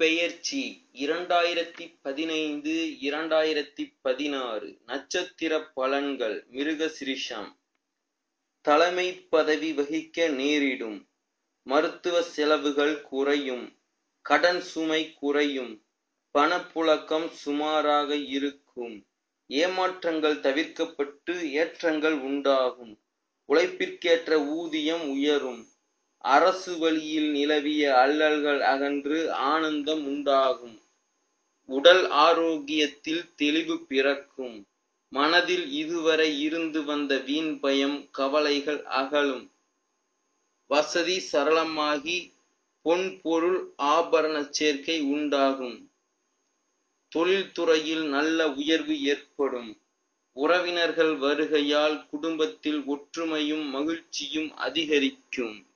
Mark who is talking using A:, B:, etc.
A: பெயர்ச்சி. இரண்டாயிரத்தி பதினைந்து இரண்டாயிரத்தி பதினாறு. நட்சத்திர பலன்கள். மிருகசிரிஷம். தலைமை பதவி வகிக்க நேரிடும். மருத்துவ செலவுகள் குறையும். கடன் சுமை குறையும். பணப்புழக்கம் சுமாராக இருக்கும். ஏமாற்றங்கள் தவிர்க்கப்பட்டு ஏற்றங்கள் உண்டாகும். உழைப்பிற்கேற்ற ஊதியம் உயரும். அரசு வழியில் நிலவிய அல்லல்கள் அகன்று ஆனந்தம் உண்டாகும். உடல் ஆரோக்கியத்தில் தெளிவு பிறக்கும். மனதில் இதுவரை இருந்து வந்த வீண் பயம் கவலைகள் அகலும். வசதி சரளமாகி பொன் பொருள் ஆபரண சேர்க்கை உண்டாகும். தொழில்துறையில் நல்ல உயர்வு ஏற்படும். உறவினர்கள் வருகையால் குடும்பத்தில் ஒற்றுமையும் மகிழ்ச்சியும் அதிகரிக்கும்.